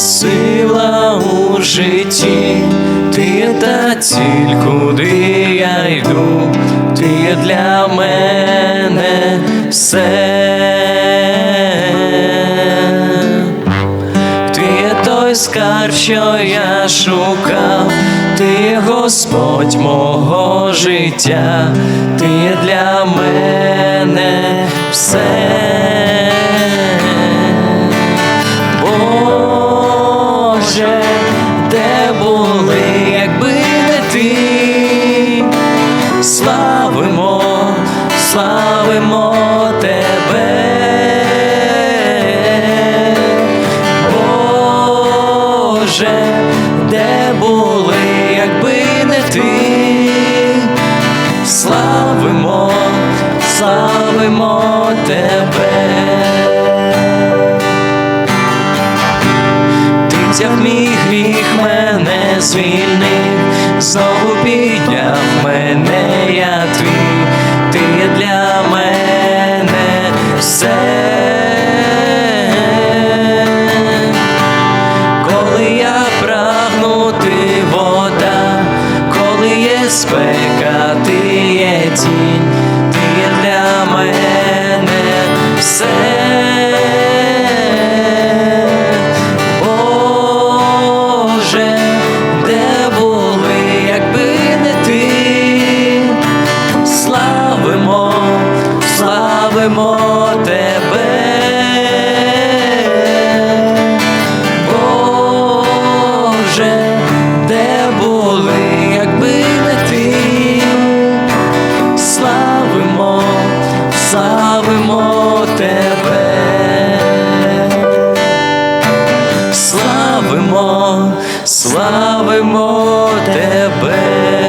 сила у житті, ти та ціль, куди я йду, ти для мене все, ти той скарб, що я шукав, ти Господь мого життя, ти для мене все. Славимо тебе. Боже, де були, якби не ти, славимо, славимо тебе. Ти взяв мій гріх, мене звільнив, коли ти є тінь, ти є для мене все. Боже, де були, якби не ти, славимо, славимо тебе. славимо тебе.